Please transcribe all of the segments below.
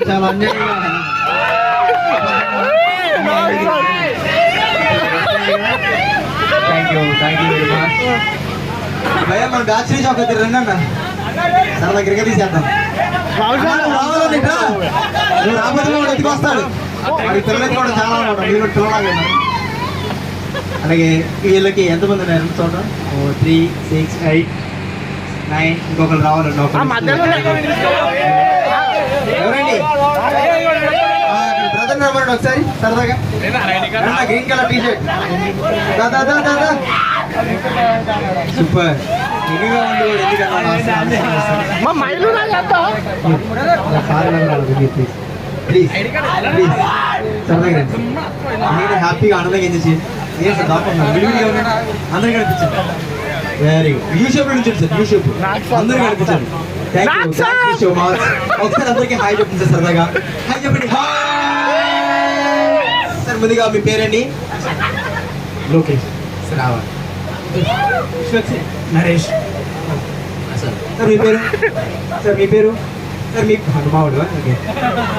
చాలా అన్యాయంగా thank you thank you very much భయ్యా మన బ్యాచ్ నుంచి ఒక ఇద్దరు రండి అన్న. సరదా క్రికెట్ తీసేద్దాం. అన్నా, నువ్వు రాకపోతే వాడు ఎత్తుకు వస్తాడు. వాడి పిల్లలకి కూడా చాలా మీరు పిల్లలాగా అలాగే వీళ్ళకి ఎంతమంది ఉన్నారు? చూడండి ఓ త్రీ సిక్స్ ఎయిట్ నైన్ ఇంకొకరు రావాలండి. ఒకరు ఎవరండి? బ్రదర్ ఒకసారి సరదాగా. గ్రీన్ కలర్ టీ షర్ట్ దాదా దాదా సూపర్ ప్లీజ్ ప్లీజ్ సరదాగా నేను హ్యాపీగా ఆనందంగా ఏం సార్ విడివిడిగా అందరికీ కనిపించండి వెరీ గుడ్ యూ షేప్ నుంచి సార్ యూ షేప్ అందరికీ కనిపించండి thank you thank you so much ఒకసారి అందరికీ హాయ్ చెప్పండి సార్ సరదాగా హాయ్ చెప్పండి హాయ్ సార్ ముందుగా మీ పేరండి? లోకేష్. రావాలి. నరేష్. సార్ మీ పేరు? సార్ మీ పేరు? సార్ మీ మావాడు ఓకే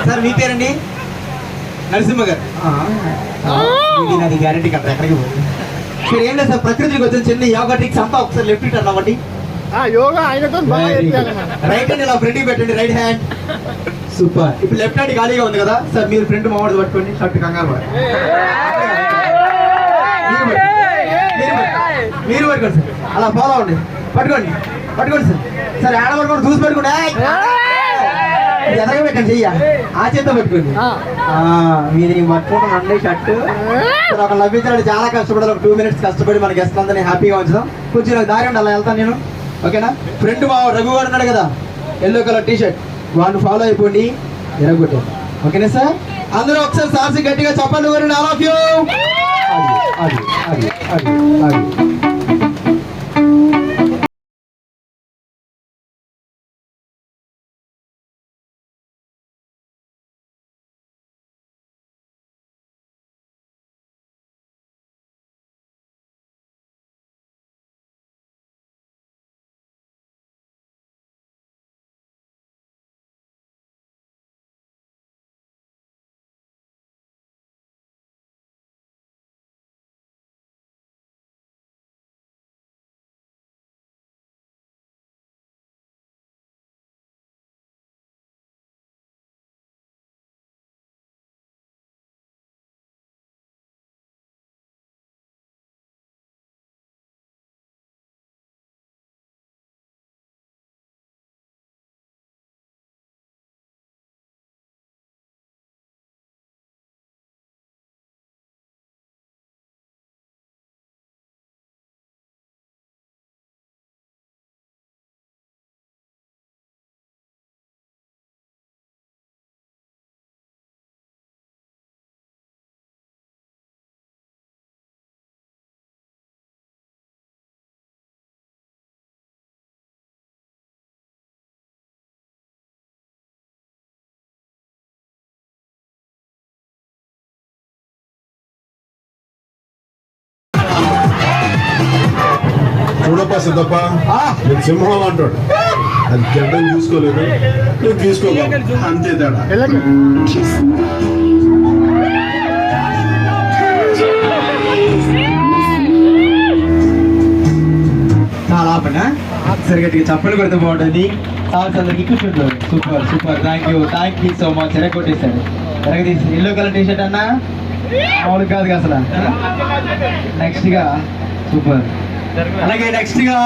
సార్ మీ పేరండి? నరసింహ గారు ఇది నాది గ్యారంటీ కదా ఎక్కడికి పోదు. మీరు ఏం లేదు సార్ ప్రకృతికి వచ్చిన చిన్న యోగా ట్రిక్స్ అంతా ఒకసారి లెఫ్ట్ ఇట్ అన్నమాట యోగా ఆయనతో రైట్ హ్యాండ్ ఇలా ఫ్రంట్ పెట్టండి రైట్ హ్యాండ్ సూపర్ ఇప్పుడు లెఫ్ట్ హ్యాండ్ ఖాళీగా ఉంది కదా? సార్ మీరు ఫ్రంట్ మామిడి పట్టుకోండి షర్ట్ కంగారు. మీరు పట్టుకోండి. సార్. అలా ఫాలో అవ్వండి. పట్టుకోండి పట్టుకోండి సార్. సార్ ఆడ పట్టుకోండి చూసి పట్టుకోండి. ఎదగ పెట్టండి చెయ్య. ఆ చేత పట్టుకోండి. మీది నేను పట్టుకుంటానండి షర్ట్. ఒక లభించడానికి చాలా కష్టపడాలి. ఒక టూ మినిట్స్ కష్టపడి మన గెస్ట్ అందరినీ హ్యాపీగా ఉంచుదాం. కొంచెం దారి ఉండాలి వెళ్తాను నేను. ఓకేనా? ఫ్రెండ్ మా రఘు గారు ఉన్నాడు కదా ఎల్లో కలర్ టీ షర్ట్ వాడిని ఫాలో అయిపోండి ఎరగొట్టారు ఓకేనా సార్? అందరూ ఒకసారి సార్సి గట్టిగా చెప్పండి ఆల్ ఆఫ్ యూ చూడప్ప సిద్ధప్ప? నేను సింహం అంటాడు. అది గడ్డం చూసుకోలేదు. నేను తీసుకోగలను అంతే తేడా. చాలా ఆపనా సరే గట్టిగా చప్పలు కొడితే బాగుంటుంది. సాల్స్ అందరికి కూర్చుంటారు super super. Thank you thank you so much ఎరగ కొట్టేశారు ఎరగ తీసి ఎల్లో కలర్ టీ షర్ట్ అన్నా? మామూలు కాదు కదా అసలు. నెక్స్ట్గా సూపర్. అలాగే నెక్స్ట్గా